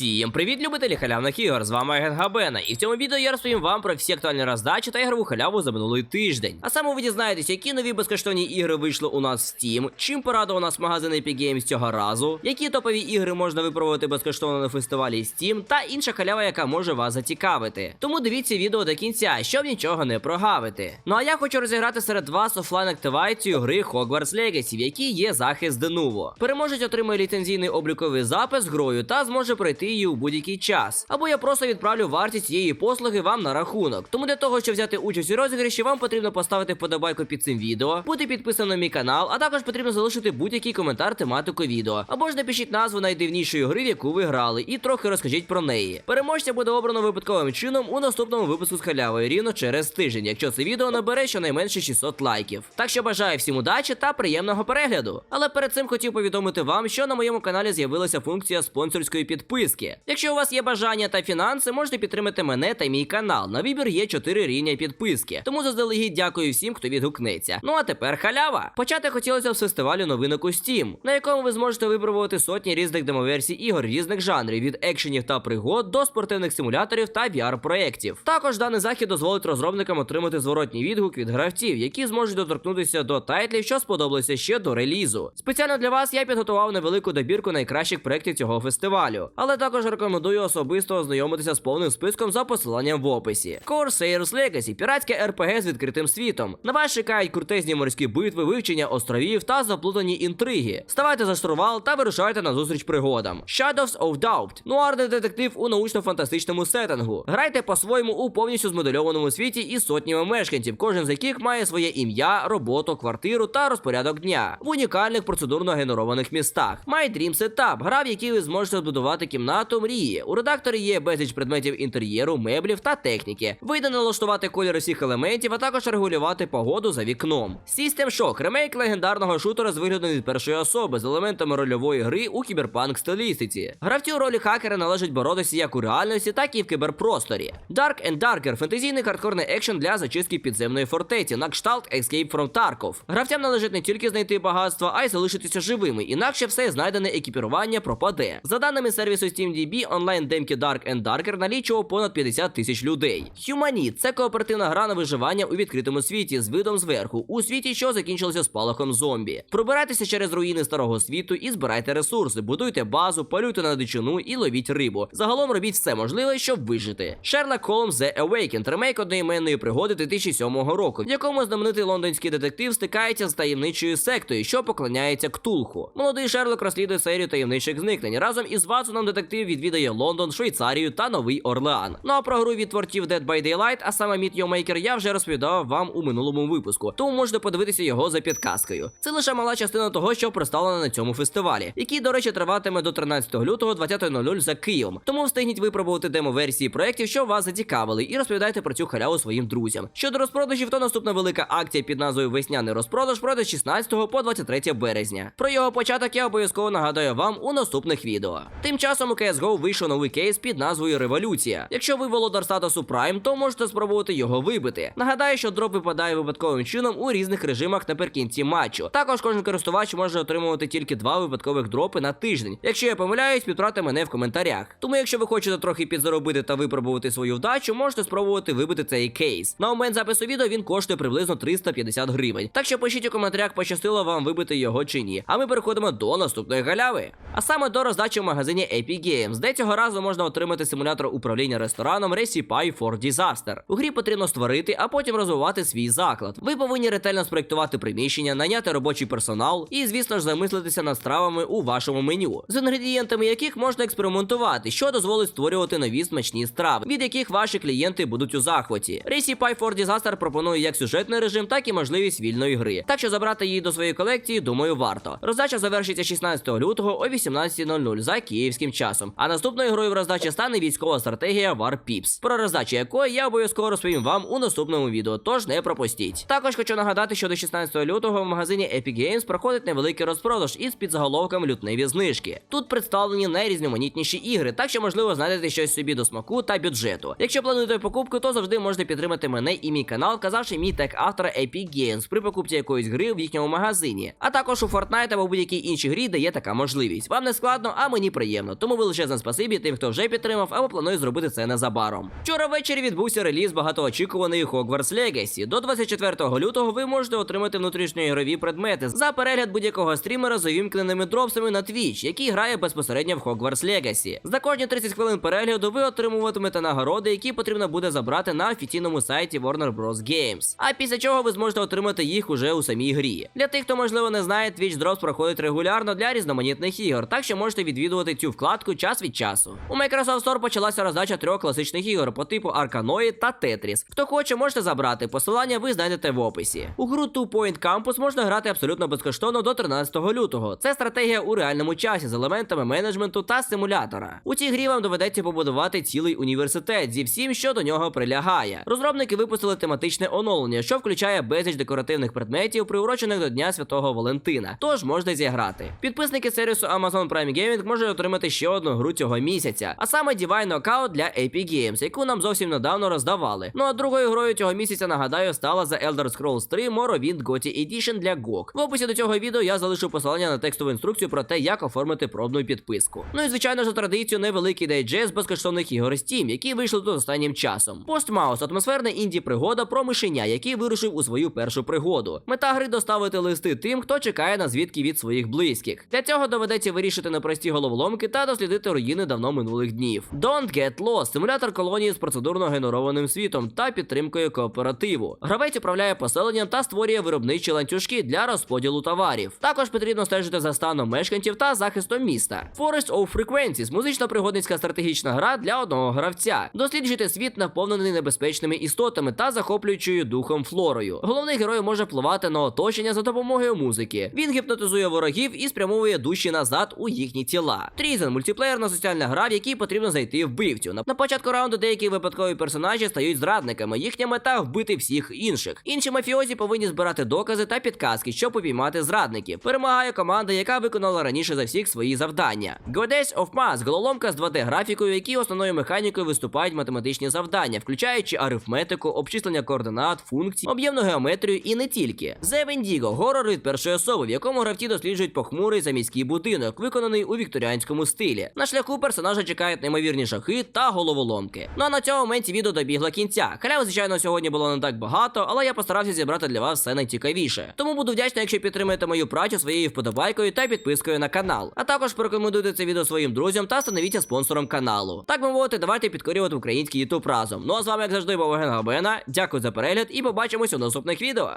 Всім привіт, любителі халявних ігор! З вами Агент Габена. І в цьому відео я розповім вам про всі актуальні роздачі та ігрову халяву за минулий тиждень. А саме ви дізнаєтесь, які нові безкоштовні ігри вийшли у нас в Steam, чим порадував нас магазин Epic Games цього разу, які топові ігри можна випробувати безкоштовно на фестивалі Steam, та інша халява, яка може вас зацікавити. Тому дивіться відео до кінця, щоб нічого не прогавити. Ну а я хочу розіграти серед вас офлайн активацію гри Hogwarts Legacy, в якій є захист Денуво. Переможець отримає ліцензійний обліковий запис грою та зможе пройти її у будь-який час. Або я просто відправлю вартість цієї послуги вам на рахунок. Тому для того, щоб взяти участь у розіграші, вам потрібно поставити вподобайку під цим відео, бути підписаним на мій канал, а також потрібно залишити будь-який коментар тематику відео. Або ж напишіть назву найдивнішої гри, в яку ви грали, і трохи розкажіть про неї. Переможця буде обрано випадковим чином у наступному випуску з халявою рівно через тиждень, якщо це відео набере щонайменше 600 лайків. Так що бажаю всім удачі та приємного перегляду. Але перед цим хотів повідомити вам, що на моєму каналі з'явилася функція спонсорської підписки. Якщо у вас є бажання та фінанси, можете підтримати мене та мій канал. На вибір є 4 рівня підписки. Тому заздалегідь дякую всім, хто відгукнеться. Ну а тепер халява. Почати хотілося з фестивалю новинок у Steam, на якому ви зможете випробувати сотні різних демоверсій ігор різних жанрів від екшенів та пригод до спортивних симуляторів та VR-проєктів. Також даний захід дозволить розробникам отримати зворотній відгук від гравців, які зможуть доторкнутися до тайтлів, що сподобалися ще до релізу. Спеціально для вас я підготував невелику добірку найкращих проєктів цього фестивалю, але також рекомендую особисто ознайомитися з повним списком за посиланням в описі. Corsairs Legacy – піратське РПГ з відкритим світом. На вас чекають крутезні морські битви, вивчення островів та заплутані інтриги. Ставайте за штурвал та вирушайте на зустріч пригодам. Shadows of Doubt – нуарний детектив у научно-фантастичному сеттингу. Грайте по-своєму у повністю змодельованому світі із сотнями мешканців, кожен з яких має своє ім'я, роботу, квартиру та розпорядок дня в унікальних процедурно генерованих містах. My Dream Setup – гра, в якій ви зможете збудувати кімнату мрії. У редакторі є безліч предметів інтер'єру, меблів та техніки. Вийде налаштувати кольори всіх елементів, а також регулювати погоду за вікном. System Shock – ремейк легендарного шутера з виглядом від першої особи з елементами рольової гри у кіберпанк стилістиці. Гравці у ролі хакера належить боротися як у реальності, так і в кіберпросторі. Dark and Darker – фентезійний хардкорний екшен для зачистки підземної фортеці на кшталт Escape from Tarkov. Гравцям належить не тільки знайти багатство, а й залишитися живими, інакше все знайдене екіпірування пропаде. За даними сервісу SteamDB, онлайн демки Dark and Darker налічував понад 50 тисяч людей. Humanit – це кооперативна гра на виживання у відкритому світі з видом зверху, у світі, що закінчилося спалахом зомбі. Пробирайтеся через руїни старого світу і збирайте ресурси, будуйте базу, полюйте на дичину і ловіть рибу. Загалом робіть все можливе, щоб вижити. Sherlock Holmes The Awakened – ремейк одноіменної пригоди 2007 року, в якому знаменитий лондонський детектив стикається з таємничою сектою, що поклоняється Ктулху. Молодий Шерлок розслідує серію таємничих зникнень. Разом із Ватсоном детектив відвідає Лондон, Швейцарію та Новий Орлеан. Ну а про гру від творців Dead by Daylight, а саме Meet Your Maker я вже розповідав вам у минулому випуску, тому можете подивитися його за підказкою. Це лише мала частина того, що представлено на цьому фестивалі, який, до речі, триватиме до 13 лютого 20.00 за Києвом. Тому встигніть випробувати демо-версії проєктів, що вас зацікавили, і розповідайте про цю халяву своїм друзям. Щодо розпродажів, то наступна велика акція під назвою Весняний розпродаж пройде з 16 по 23 березня. Про його початок я обов'язково нагадаю вам у наступних відео. Тим часом CSGO вийшов новий кейс під назвою Революція. Якщо ви володар статусу Prime, то можете спробувати його вибити. Нагадаю, що дроп випадає випадковим чином у різних режимах наприкінці матчу. Також кожен користувач може отримувати тільки два випадкових дропи на тиждень. Якщо я помиляюсь, підправте мене в коментарях. Тому, якщо ви хочете трохи підзаробити та випробувати свою вдачу, можете спробувати вибити цей кейс. На момент запису відео він коштує приблизно 350 гривень. Так що пишіть у коментарях, пощастило вам вибити його чи ні. А ми переходимо до наступної халяви. А саме до роздачі в магазині Epic де цього разу можна отримати симулятор управління рестораном Recipe for Disaster. У грі потрібно створити, а потім розвивати свій заклад. Ви повинні ретельно спроектувати приміщення, наняти робочий персонал і, звісно ж, замислитися над стравами у вашому меню, з інгредієнтами яких можна експериментувати, що дозволить створювати нові смачні страви, від яких ваші клієнти будуть у захваті. Recipe for Disaster пропонує як сюжетний режим, так і можливість вільної гри. Так що забрати її до своєї колекції, думаю, варто. Роздача завершиться 16 лютого о 18.00 за київським часом. А наступною грою в роздачі стане військова стратегія War Pips, про роздачу якої я обов'язково розповім вам у наступному відео, тож не пропустіть. Також хочу нагадати, що до 16 лютого в магазині Epic Games проходить невеликий розпродаж із підзаголовком лютневі знижки. Тут представлені найрізноманітніші ігри, так що можливо знайдете щось собі до смаку та бюджету. Якщо плануєте покупку, то завжди можете підтримати мене і мій канал, казавши мій тег автора Epic Games при покупці якоїсь гри в їхньому магазині. А також у Fortnite або будь-якій іншій грі, де є така можливість. Вам не складно, а мені приємно. Тому велике величезне спасибі тим, хто вже підтримав або планує зробити це незабаром. Вчора ввечері відбувся реліз багатоочікуваний Hogwarts Legacy. До 24 лютого ви можете отримати внутрішньоігрові предмети за перегляд будь-якого стрімера з увімкненими дропсами на Twitch, який грає безпосередньо в Hogwarts Legacy. За кожні 30 хвилин перегляду ви отримуватимете нагороди, які потрібно буде забрати на офіційному сайті Warner Bros. Games. А після чого ви зможете отримати їх уже у самій грі. Для тих, хто можливо не знає, Twitch Drops проходить регулярно для різноманітних ігор, так що можете відвідувати цю вкладку час від часу. У Microsoft Store почалася роздача трьох класичних ігор по типу Arkanoid та Tetris. Хто хоче, можете забрати. Посилання ви знайдете в описі. У гру Two Point Campus можна грати абсолютно безкоштовно до 13 лютого. Це стратегія у реальному часі з елементами менеджменту та симулятора. У цій грі вам доведеться побудувати цілий університет зі всім, що до нього прилягає. Розробники випустили тематичне оновлення, що включає безліч декоративних предметів, приурочених до Дня Святого Валентина. Тож можете зіграти. Підписники сервісу Amazon Prime Gaming можуть отримати ще одну гру цього місяця, а саме Divine Knockout для Epic Games, яку нам зовсім недавно роздавали. Ну а другою грою цього місяця нагадаю стала The Elder Scrolls 3 Morrowind GOTY Edition для GOG. В описі до цього відео я залишу посилання на текстову інструкцію про те, як оформити пробну підписку. Ну і звичайно за традицію невеликий дайджест безкоштовних ігор Steam, які вийшли тут останнім часом. Постмаус атмосферна інді пригода про мишеня, який вирушив у свою першу пригоду. Мета гри доставити листи тим, хто чекає на звідки від своїх близьких. Для цього доведеться вирішити непрості головоломки та дослідити руїни давно минулих днів. Don't Get Lost – симулятор колонії з процедурно генерованим світом та підтримкою кооперативу. Гравець управляє поселенням та створює виробничі ланцюжки для розподілу товарів. Також потрібно стежити за станом мешканців та захистом міста. Forest of Frequencies – музично пригодницька стратегічна гра для одного гравця. Досліджуйте світ, наповнений небезпечними істотами та захоплюючою духом флорою. Головний герой може впливати на оточення за допомогою музики. Він гіпнотизує ворогів і спрямовує душі назад у їхні тіла. Трізен мультиплеєрна соціальна гра, в якій потрібно зайти вбивцю. На- початку раунду деякі випадкові персонажі стають зрадниками. Їхня мета вбити всіх інших. Інші мафіозі повинні збирати докази та підказки, щоб упіймати зрадників. Перемагає команда, яка виконала раніше за всіх свої завдання. Goddess of Math – головоломка з 2D графікою, в якій основною механікою виступають математичні завдання, включаючи арифметику, обчислення координат, функцій, об'ємну геометрію і не тільки. The Wendigo – горор від першої особи, в якому гравці досліджують похмурий заміський будинок, виконаний у вікторіанському стилі. На шляху персонажа чекають неймовірні шахи та головоломки. Ну а на цьому моменті відео добігло кінця. Халяв, звичайно, сьогодні було не так багато, але я постарався зібрати для вас все найцікавіше. Тому буду вдячний, якщо підтримаєте мою працю своєю вподобайкою та підпискою на канал. А також порекомендуйте це відео своїм друзям та становіться спонсором каналу. Так би мовити, давайте підкорювати український ютуб разом. Ну а з вами, як завжди, був Ген Габена. Дякую за перегляд і побачимось у наступних відео.